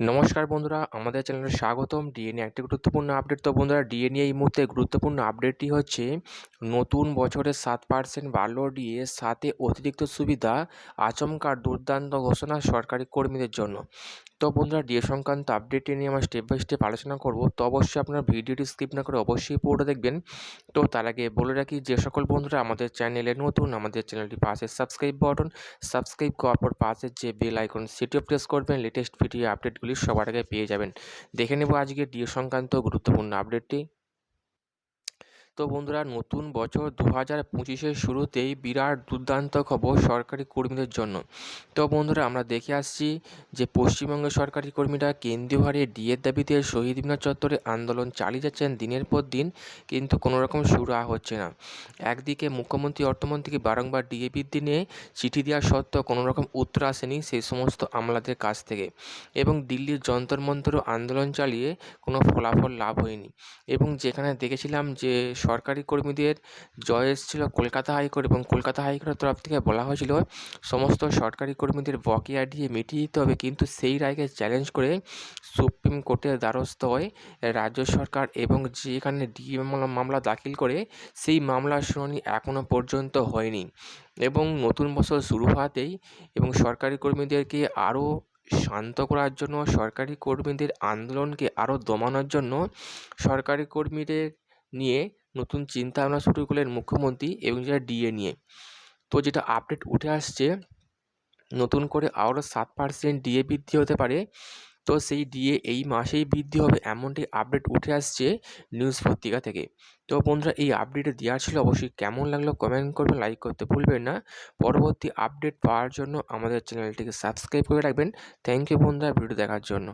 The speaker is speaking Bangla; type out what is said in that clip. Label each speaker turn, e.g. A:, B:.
A: নমস্কার বন্ধুরা, আমাদের চ্যানেলে স্বাগতম। ডিএনএ একটি গুরুত্বপূর্ণ আপডেট তো বন্ধুরা ডিএনএ এই মুহূর্তে গুরুত্বপূর্ণ আপডেটটি হচ্ছে, নতুন বছরে সাত পার্সেন্ট বাড়ল ডিএ সাথে অতিরিক্ত সুবিধা, আচমকা দুর্দান্ত ঘোষণা সরকারি কর্মীদের জন্য। তো বন্ধুরা ডিএ সংক্রান্ত আপডেটটি নিয়ে আমরা স্টেপ বাই স্টেপ আলোচনা করব। তো অবশ্যই আপনারা ভিডিওটি স্কিপ না করে অবশ্যই পুরোটা দেখবেন। তো তার আগে বলে রাখি যে সকল বন্ধুরা, আমাদের চ্যানেলে নতুন, আমাদের চ্যানেলটি পাশে সাবস্ক্রাইব বাটন সাবস্ক্রাইব করার পর পাশের যে বেল আইকন সেটিও প্রেস করবেন। লেটেস্ট ভিডিও আপডেটগুলি সবার আগে পেয়ে যাবেন। দেখে নেব আজকে ডিএ সংক্রান্ত গুরুত্বপূর্ণ আপডেটটি তো বন্ধুরা, নতুন বছর দু হাজার পঁচিশের শুরুতেই বিরাট দুর্দান্ত খবর সরকারি কর্মীদের জন্য। তো বন্ধুরা, আমরা দেখে আসছি যে পশ্চিমবঙ্গের সরকারি কর্মীরা কেন্দ্রীয় হারে ডিএর দাবিতে শহীদ মিনার চত্বরে আন্দোলন চালিয়ে যাচ্ছেন দিনের পর দিন, কিন্তু কোনো রকম সুরা হচ্ছে না। একদিকে মুখ্যমন্ত্রী অর্থমন্ত্রীকে বারংবার ডিএ বৃদ্ধি নিয়ে চিঠি দেওয়া সত্ত্বেও কোনো রকম উত্তর আসেনি সেই সমস্ত আমলাদের কাছ থেকে এবং দিল্লির যন্তর মন্তরও আন্দোলন চালিয়ে কোনো ফলাফল লাভ হয়নি। এবং যেখানে দেখেছিলাম যে সরকারি কর্মীদের জয় এসেছিল কলকাতা হাইকোর্ট এবং কলকাতা হাইকোর্টের তরফ থেকে বলা হয়েছিল, সমস্ত সরকারি কর্মীদের বকেয়া দিয়ে মিটিয়ে দিতে হবে। কিন্তু সেই রায়কে চ্যালেঞ্জ করে সুপ্রিম কোর্টের দ্বারস্থ হয় রাজ্য সরকার এবং যেখানে ডিএ মামলা দাখিল করে সেই মামলার শুনানি এখনও পর্যন্ত হয়নি এবং নতুন বছর শুরু হওয়াতেই এবং সরকারি কর্মীদেরকে আরও শান্ত করার জন্য, সরকারি কর্মীদের আন্দোলনকে আরও দমানোর জন্য সরকারি কর্মীদের নিয়ে নতুন চিন্তা ভাবনা শুরু করলেন মুখ্যমন্ত্রী এবং যেটা ডিএ নিয়ে। তো যেটা আপডেট উঠে আসছে, নতুন করে আরও সাত পার্সেন্ট ডিএ বৃদ্ধি হতে পারে। তো সেই ডিএ এই মাসেই বৃদ্ধি হবে এমনটি আপডেট উঠে আসছে নিউজ পত্রিকা থেকে। তো বন্ধুরা, এই আপডেটে দেওয়া ছিল, অবশ্যই কেমন লাগল কমেন্ট করবেন লাইক করতে ভুলবেন না। পরবর্তী আপডেট পাওয়ার জন্য আমাদের চ্যানেলটিকে সাবস্ক্রাইব করে রাখবেন। থ্যাংক ইউ বন্ধুরা ভিডিও দেখার জন্য।